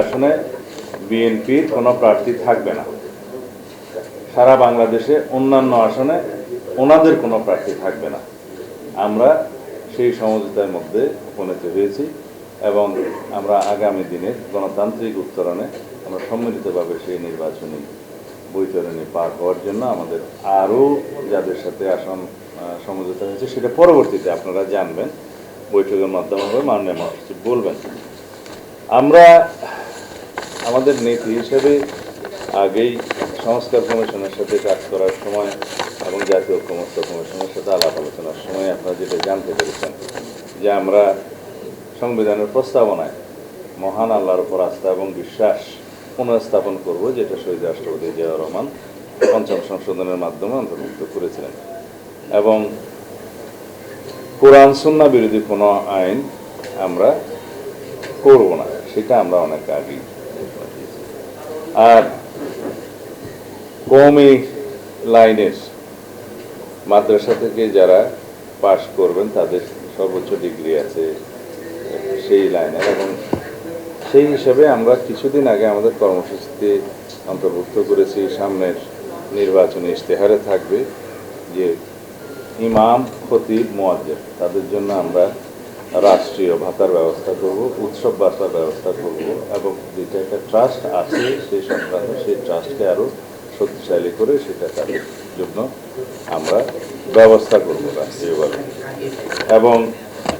আসনে বিএনপির কোনো প্রার্থী থাকবে না। সারা বাংলাদেশে অন্যান্য আসনে ওনাদের কোনো প্রার্থী থাকবে না। আমরা সেই সমঝোতার মধ্যে উপনীত হয়েছি এবং আমরা আগামী দিনের গণতান্ত্রিক উত্তরণে আমরা সম্মিলিতভাবে সেই নির্বাচনী বৈতরণী পার হওয়ার জন্য আমাদের আরও যাদের সাথে আসন সমঝোতা হয়েছে, সেটা পরবর্তীতে আপনারা জানবেন। বৈঠকের মাধ্যমে হবে, মাননীয় মহাসচিব বলবেন। আমরা আমাদের নীতি হিসেবে আগেই সংস্কার কমিশনের সাথে কাজ করার সময় এবং জাতীয় ঐক্যমত্য কমিশনের সাথে আলাপ আলোচনার সময় আপনারা যেটা জানতে পেরেছেন যে আমরা সংবিধানের প্রস্তাবনায় মহান আল্লাহর উপর আস্থা এবং বিশ্বাস পুনঃস্থাপন করব, যেটা শহীদ রাষ্ট্রপতি জিয়াউর রহমান পঞ্চম সংশোধনের মাধ্যমে অন্তর্ভুক্ত করেছিলেন। এবং কোরআন সুন্না বিরোধী কোনো আইন আমরা করব না। সেটা আমরা অনেক আগেই আর কৌমি লাইনের মাদ্রাসা থেকে যারা পাশ করবেন, তাদের সর্বোচ্চ ডিগ্রি আছে সেই লাইনের এবং সেই হিসাবে আমরা কিছুদিন আগে আমাদের কর্মসূচিতে অন্তর্ভুক্ত করেছি। সামনের নির্বাচনী ইশতেহারে থাকবে যে ইমাম, খতিব মোয়াজ্জেব তাদের জন্য আমরা রাষ্ট্রীয় ভাতার ব্যবস্থা করব, উৎসব ভাতার ব্যবস্থা করব এবং যেটা একটা ট্রাস্ট আছে, সেই সংক্রান্ত সেই ট্রাস্টকে আরও শক্তিশালী করে সেটা তাদের জন্য আমরা ব্যবস্থা করব রাষ্ট্রীয়ভাবে। এবং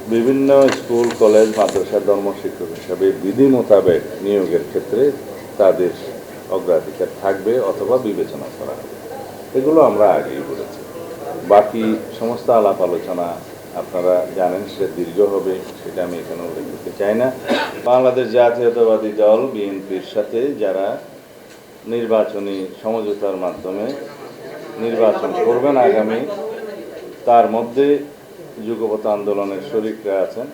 বিভিন্ন স্কুল, কলেজ, মাদ্রাসা ধর্ম শিক্ষক হিসাবে বিধি মোতাবেক নিয়োগের ক্ষেত্রে তাদের অগ্রাধিকার থাকবে অথবা বিবেচনা করা হবে। এগুলো আমরা আগেই বলেছি। বাকি সমস্ত আলাপ আলোচনা আপনারা জানেন সেটা দীর্ঘ হবে, সেটা আমি এখানে উল্লেখ করতে চাই না। বাংলাদেশ জাতীয়তাবাদী দল, বিএনপির সাথে যারা নির্বাচনী সমঝোতার মাধ্যমে নির্বাচন করবেন আগামী, তার মধ্যে যুগপথ আন্দোলনের শরিকরা আছেন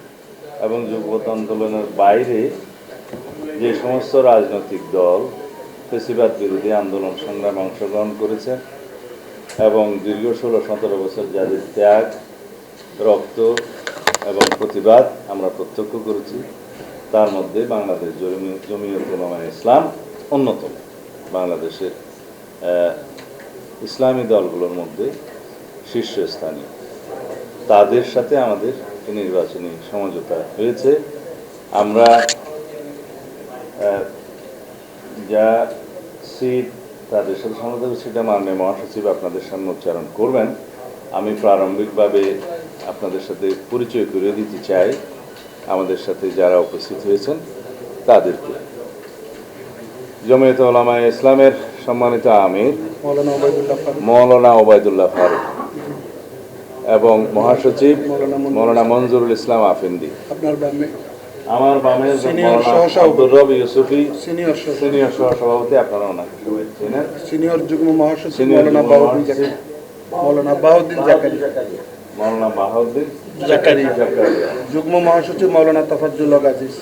এবং যুগপথ আন্দোলনের বাইরে যে সমস্ত রাজনৈতিক দল ফেসিবাদ বিরোধী আন্দোলন সংগ্রামে অংশগ্রহণ করেছে এবং দীর্ঘ ষোলো সতেরো বছর যাদের ত্যাগ রক্ত এবং প্রতিবাদ আমরা প্রত্যক্ষ করেছি। তার মধ্যে বাংলাদেশ জমি- জমিয়ত উলামা ইসলাম অন্যতম। বাংলাদেশের ইসলামী দলগুলোর মধ্যে শীর্ষস্থানীয় তাদের সাথে আমাদের নির্বাচনী সমঝোতা হয়েছে। আমরা যা সিট, তাদের সাথে সমঝোতা সেটা মাননীয় মহাসচিব আপনাদের সামনে উচ্চারণ করবেন। আমি প্রারম্ভিকভাবে আপনাদের সাথে পরিচয় করে দিতে চাই। আমাদের সাথে যারা উপস্থিত হয়েছেন তাদেরকে। জমিয়ত ওলামা ইসলামের সম্মানিত আমির মৌলানা ওবায়দুল্লাহ ফারুক। এবং মহাসচিব মৌলানা মঞ্জুরুল ইসলাম আফিন্দি। আমার বামে আব্দুর রব ইউসুফি সিনিয়র সহ সিনিয়র সহসভাপতি আপনারা ওনাকে সবাই চেনেন। সিনিয়র যুগ্ম মহাসচিব মৌলানা মৌলানা মৌলানা বাহাউদ্দিন জাকারিয়া। জাকারিয়া। যুগ্ম মহাসচিব মাওলানা তাফাজ্জুল হক আজিজ।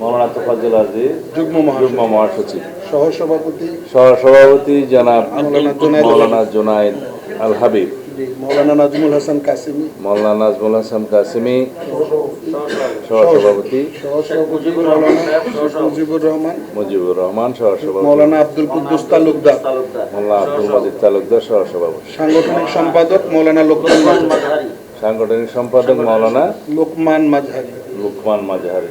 মাওলানা তাফাজ্জুল আজিজ যুগ্ম যুগ্ম মহাসচিব। মহাসচিব। সহসভাপতি। সহসভাপতি জনাব মাওলানা জোনায়েদ আল হাবিব। মৌলানা নাজমুল হাসান কাসিমি। মৌলানা নাজমুল হাসান কাসিমি সহসভাপতি মৌলানা মুজিবুর রহমান মুজিবুর রহমান সহসভাপতি মৌলানা আব্দুল কুদ্দুস তালুকদার মোল্লা আব্দুল মজিদ তালুকদার সহসভাপতি সাংগঠনিক সম্পাদক মৌলানা লোকমান সাংগঠনিক সম্পাদক মৌলানা লোকমান মাঝহারি। লুকমান মাঝহারি।